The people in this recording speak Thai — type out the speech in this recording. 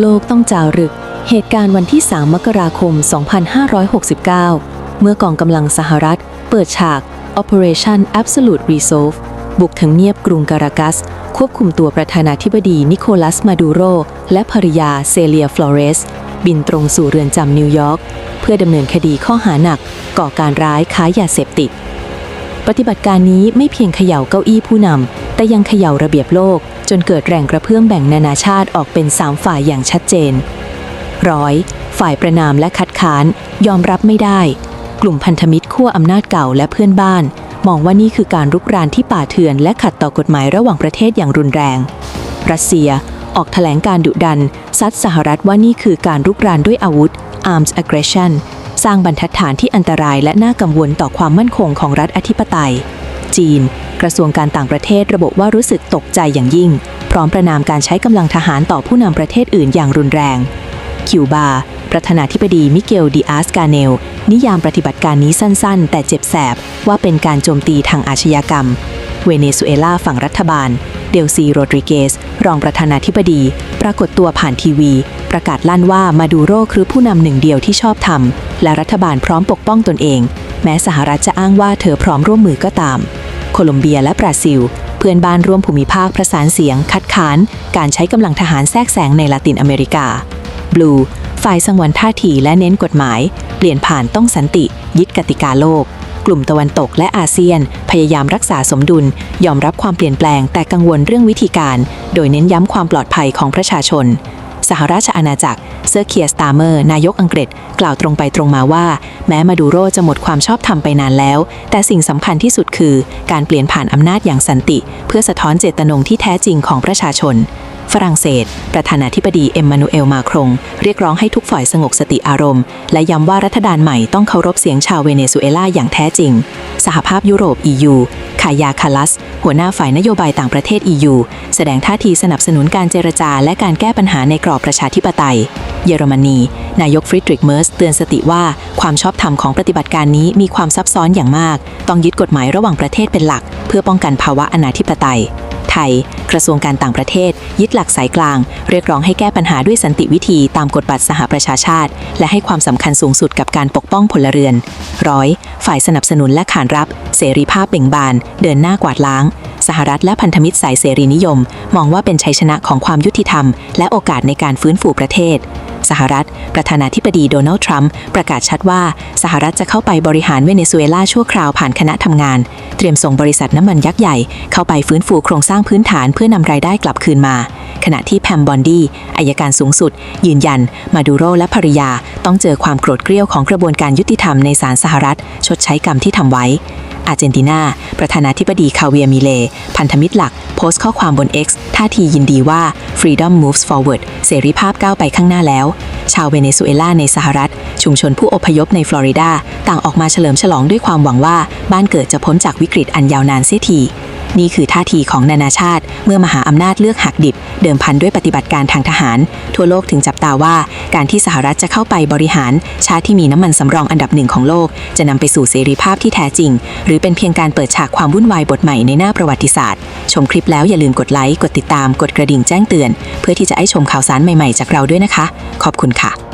โลกต้องจารึก เหตุการณ์วันที่ 3 มกราคม 2569 เมื่อกองกำลังสหรัฐ เปิดฉาก Operation Absolute Resolve บุกถึงเนียบกรุงการากัส ควบคุมตัวประธานาธิบดีนิโคลัสมาดูโร และภรรยาเซเลียฟลอเรส บินตรงสู่เรือนจำนิวยอร์ก เพื่อดำเนินคดีข้อหาหนัก ก่อการร้ายค้ายาเสพติด ปฏิบัติการนี้ไม่เพียงเขย่าเก้าอี้ผู้นำ แต่ยังเขย่าระเบียบโลก จนเกิดแรงกระเพื่อมแบ่งนานาชาติออกเป็น3ฝ่ายอย่างชัดเจนร้อยฝ่ายประนามและคัดค้าน ยอมรับไม่ได้ กลุ่มพันธมิตรขั้วอำนาจเก่าและเพื่อนบ้าน มองว่านี่คือการรุกรานที่ป่าเถื่อน และขัดต่อกฎหมายระหว่างประเทศอย่างรุนแรง รัสเซียออกแถลงการดุดัน ซัดสหรัฐว่านี่คือการรุกรานด้วยอาวุธ arms aggression สร้างบรรทัดฐานที่อันตรายและน่ากังวลต่อความมั่นคงของรัฐอธิปไตย จีน กระทรวงการต่างประเทศระบุว่ารู้สึกตกใจอย่างยิ่ง พร้อมประนามการใช้กำลังทหารต่อผู้นำประเทศอื่นอย่างรุนแรง คิวบา ประธานาธิบดีมิเกลดิอาสกาเนล นิยามปฏิบัติการนี้สั้นๆ แต่เจ็บแสบ ว่าเป็นการโจมตีทางอาชญากรรม เวเนซุเอลาฝั่งรัฐบาล เดลซีโรดริเกส รองประธานาธิบดี ปรากฏตัวผ่านทีวี ประกาศลั่นว่ามาดูโรคือผู้นำหนึ่งเดียวที่ชอบทำและรัฐบาลพร้อมปกป้องตนเอง แม้สหรัฐจะอ้างว่าเธอพร้อมร่วมมือก็ตาม โคลอมเบียและบราซิล เพื่อนบ้านร่วมภูมิภาคประสานเสียง คัดค้าน การใช้กำลังทหารแทรกแซงในลาตินอเมริกา บลู ฝ่ายสังวนท่าทีและเน้นกฎหมาย เปลี่ยนผ่านต้องสันติ ยึดกติกาโลก กลุ่มตะวันตกและอาเซียน พยายามรักษาสมดุล ยอมรับความเปลี่ยนแปลงแต่กังวลเรื่องวิธีการ โดยเน้นย้ำความปลอดภัยของประชาชน สหราชอาณาจักร เซอร์เคียสตาเมอร์ นายกอังกฤษ กล่าวตรงไปตรงมาว่า แม้มาดูโรจะหมดความชอบธรรมไปนานแล้ว แต่สิ่งสำคัญที่สุดคือ การเปลี่ยนผ่านอำนาจอย่างสันติ เพื่อสะท้อนเจตนงที่แท้จริงของประชาชน ฝรั่งเศส ประธานาธิบดีเอ็มมานูเอลมาครง เรียกร้องให้ทุกฝ่ายสงบสติอารมณ์ และย้ำว่ารัฐบาลใหม่ต้องเคารพเสียงชาวเวเนซุเอลาอย่างแท้จริง สหภาพยุโรป EU คายาคาลัส หัวหน้าฝ่ายนโยบายต่างประเทศ EU แสดงท่าทีสนับสนุนการเจรจาและการแก้ปัญหาในกรอบประชาธิปไตย เยอรมนี นายกฟริดริกเมอร์สเตือนสติว่าความชอบธรรมของปฏิบัติการนี้มีความซับซ้อนอย่างมาก ต้องยึดกฎหมายระหว่างประเทศเป็นหลัก เพื่อป้องกันภาวะอนาธิปไตย ทย กระทรวงการต่างประเทศ ยึดหลักสายกลาง เรียกร้องให้แก้ปัญหาด้วยสันติวิธีตามกฎบัตรสหประชาชาติ และให้ความสำคัญสูงสุดกับการปกป้องพลเรือนร้อยฝ่ายสนับสนุนและขานรับ เสรีภาพเบ่งบาน เดินหน้ากวาดล้าง สหรัฐและพันธมิตรสายเสรีนิยม มองว่าเป็นชัยชนะของความยุติธรรม และโอกาสในการฟื้นฟูประเทศ สหรัฐ ประธานาธิบดีโดนัลด์ทรัมป์ประกาศชัดว่าสหรัฐจะเข้าไปบริหารเวเนซุเอลาชั่วคราวผ่านคณะทำงาน เตรียมส่งบริษัทน้ำมันยักษ์ใหญ่ เข้าไปฟื้นฟูโครงสร้างพื้นฐานเพื่อนำรายได้กลับคืนมา ขณะที่แพมบอนดี้อายการสูงสุด ยืนยัน มาดูโรและภริยาต้องเจอความโกรธเกรี้ยวของกระบวนการยุติธรรมในศาลสหรัฐ ชดใช้กรรมที่ทำไว้ อาร์เจนตินา ประธานาธิบดีคาเวียร์มิเล พันธมิตรหลัก โพสต์ข้อความบน X ท่าทียินดีว่า Freedom moves forward เสรีภาพก้าวไปข้างหน้าแล้ว ชาวเวเนซุเอลาในสหรัฐ ชุมชนผู้อพยพในฟลอริดา ต่างออกมาเฉลิมฉลองด้วยความหวังว่า บ้านเกิดจะพ้นจากวิกฤตอันยาวนานเสียที นี่คือท่าทีของนานาชาติ เมื่อมหาอำนาจเลือกหักดิบ เดิมพันด้วยปฏิบัติการทางทหาร ทั่วโลกถึงจับตาว่า การที่สหรัฐจะเข้าไปบริหาร ชาติที่มีน้ำมันสำรองอันดับหนึ่งของโลก จะนำไปสู่เสรีภาพที่แท้จริง หรือเป็นเพียงการเปิดฉากความวุ่นวายบทใหม่ในหน้าประวัติศาสตร์ ชมคลิปแล้วอย่าลืมกดไลค์กดติดตามกดกระดิ่งแจ้งเตือน เพื่อที่จะให้ชมข่าวสารใหม่ๆจากเราด้วยนะคะ ขอบคุณค่ะ